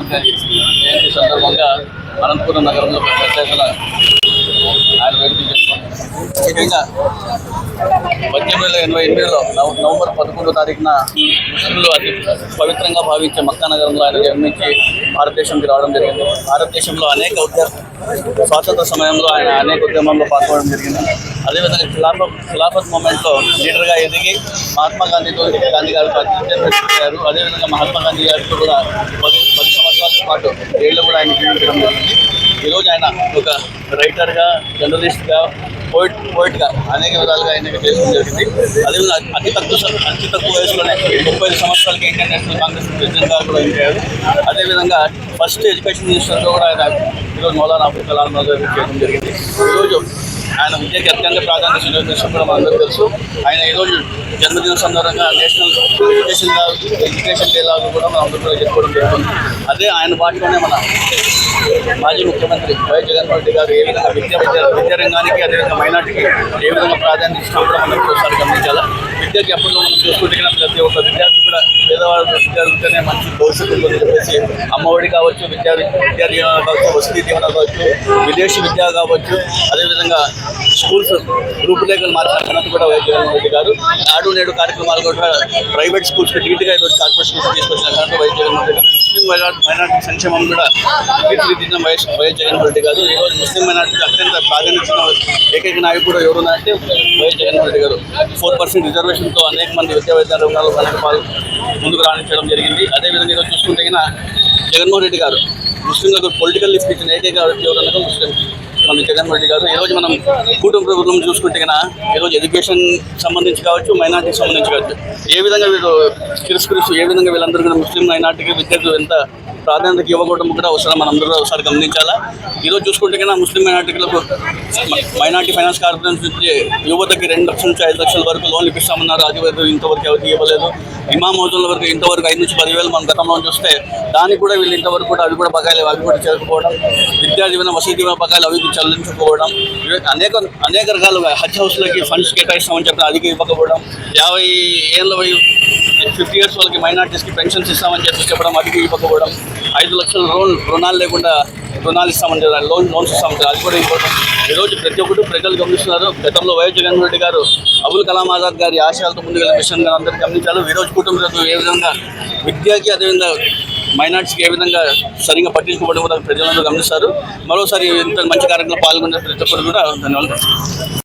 జయంతి సందర్భంగా అనంతపురం నగరంలో ప్రత్యేకత ఆయన వేడుకలు చేసుకున్నాం ముఖ్యంగా పద్దెనిమిది వందల ఎనభై ఎనిమిదిలో నవంబర్ పదకొండో తారీఖున ముస్లింలు అతి పవిత్రంగా భావించే మక్కా నగరంలో ఆయన జన్మించి భారతదేశంకి రావడం జరిగింది. భారతదేశంలో అనేక ఉద్యమ స్వాతంత్ర సమయంలో ఆయన అనేక ఉద్యమంలో పాల్గొనడం జరిగింది. అదేవిధంగా ఖిలాఫత్ ఖిలాఫత్ మూమెంట్లో లీడర్గా ఎదిగి మహాత్మా గాంధీతో గాంధీ గారితో అయ్యారు అదేవిధంగా మహాత్మా గాంధీ గారితో కూడా పది పది పాటు ఏళ్ళు కూడా ఆయన జీవించడం జరిగింది. ఈరోజు ఆయన ఒక రైటర్గా జర్నలిస్ట్గా పోయిట్ పోయిట్గా అనేక విధాలుగా ఆయన చేయడం జరిగింది. అదేవిధంగా అతి తక్కువ అతి తక్కువ వయసులోనే ముప్పై ఐదు సంవత్సరాలకి ఇంటర్నేషనల్ కాంగ్రెస్ ప్రెసిడెంట్గా కూడా ఎన్నికయ్యారు అదేవిధంగా ఫస్ట్ ఎడ్యుకేషన్ మినిస్టర్గా కూడా ఆయన ఈరోజు మౌలానా అబ్దుల్ కలాం గారు చేయడం జరిగింది. ఈరోజు ఆయన విద్యకి అత్యంత ప్రాధాన్యత ఇచ్చిన కూడా మనందరికీ తెలుసు. ఆయన ఈరోజు జన్మదిన సందర్భంగా నేషనల్ ఎడ్యుకేషన్ ఎడ్యుకేషన్ డే లాగా కూడా మనం అందరూ కూడా చెప్పుకోవడం జరుగుతుంది. అదే ఆయన పార్టీలోనే మన మాజీ ముఖ్యమంత్రి వైఎస్ జగన్మోహన్ రెడ్డి గారు ఏ విధంగా విద్యా విద్యా విద్యారంగానికి అదేవిధంగా మైనార్టీకి ఏ విధంగా ప్రాధాన్యత ఇచ్చినా కూడా మనం ఒకసారి గమనించాలి? విద్యకి ఎప్పుడు మనం చూసుకుంటే ప్రతి ఒక్క విద్యార్థి కూడా పేదవాళ్ళ విద్యార్థులతోనే మంచి భవిష్యత్తు ఉంటుందని చెప్పేసి అమ్మఒడి కావచ్చు విద్యా విద్యా దీవెన కావచ్చు వసతి దీవెన కావచ్చు విదేశీ విద్య కావచ్చు అదేవిధంగా స్కూల్స్ రూపురేఖలు మార్చాలన్నట్టు కూడా వైఎస్ రెడ్డి గారు. నాడు నేడు కార్యక్రమాలు కూడా ప్రైవేట్ స్కూల్స్ ధీటుగా ఈరోజు కార్పొరేషన్ తీసుకొచ్చిన కనుక వైఎస్ రెడ్డి ముస్లిం మైనార్టీ సంక్షేమం కూడా తీర్చిదిద్దిన వైఎస్ వైఎస్ జగన్మోహన్ రెడ్డి గారు. ఈరోజు ముస్లిం మైనార్టీకి అత్యంత ప్రాధాన్యత ఏకైక నాయకుడు ఎవరున్నారంటే వైఎస్ జగన్మోహన్ రెడ్డి గారు. ఫోర్ పర్సెంట్ రిజర్వేషన్తో అనేక మంది విద్యా వైద్య రంగాలు అనేక పాలు ముందుకు రాణించడం జరిగింది. అదేవిధంగా ఈరోజు చూసుకుంటే జగన్మోహన్ రెడ్డి గారు ముస్లింలకు పొలిటికల్ లిఫ్ట్ ఇచ్చిన ఏకైక వ్యక్తి ఎవరన్నా ముస్లిం మన జగన్మోహన్ రెడ్డి గారు. ఈరోజు మనం కూటమి ప్రభుత్వం చూసుకుంటే కన్నా ఈరోజు ఎడ్యుకేషన్ సంబంధించి కావచ్చు మైనార్టీకి సంబంధించి కావచ్చు ఏ విధంగా వీళ్ళు తిరస్కరిస్తూ ఏ విధంగా వీళ్ళందరూ కూడా ముస్లిం మైనార్టీకి విద్యకు ఎంత ప్రాధాన్యత ఇవ్వకూడదు కూడా అవసరం మనం ఒకసారి గమనించాలా? ఈరోజు చూసుకుంటే కన్నా ముస్లిం మైనార్టీలకు మైనార్టీ ఫైనాన్స్ కార్పొరేషన్ నుంచి యువతకి రెండు లక్షల నుంచి ఐదు లక్షల వరకు లోన్లు ఇప్పిస్తామన్నారు. అది వరకు ఇంతవరకు ఎవరికి ఇవ్వలేదు. ఇమాం మౌజుల వరకు ఇంతవరకు ఐదు నుంచి పదివేలు మనం గతంలో చూస్తే దానికి కూడా వీళ్ళు ఇంతవరకు కూడా అవి కూడా బకాయిలు అవి కూడా చేరుకోవడం విద్యా దీవెన వసతి దీవెన బకాయిలు అవి చెల్లించుకోవడం ఇవి అనేక అనేక రకాలుగా హజ్ హౌస్లకి ఫండ్స్ కేటాయిస్తామని చెప్పిన అది ఇవ్వకపోవడం యాభై ఏళ్ళ ఫిఫ్టీ ఇయర్స్ వాళ్ళకి మైనార్టీస్కి పెన్షన్స్ ఇస్తామని చెప్పి చెప్పడం అది ఇవ్వకపోవడం ఐదు లక్షల లోన్ రుణాలు లేకుండా రుణాలు ఇస్తామని లోన్ లోన్స్ ఇస్తామని అది కూడా ఇంపార్టెంట్. ఈరోజు ప్రతి ఒక్కటి ప్రజలు గమనిస్తున్నారు. గతంలో వైఎస్ జగన్మోహన్ రెడ్డి గారు అబుల్ కలాం ఆజాద్ గారి ఆశయాలతో ముందుకు వెళ్ళిన విషయం గారు అందరూ గమనించారు. ఈరోజు కుటుంబ ఏ విధంగా విద్యకి అదేవిధంగా మైనార్టీస్కి ఏ విధంగా సరిగ్గా పట్టించుకోవడం కూడా ప్రజలందరూ గమనిస్తారు. మరోసారి ఇంత మంచి కార్యక్రమంలో పాల్గొనే ప్రతి ఒక్కరు కూడా ధన్యవాదాలు.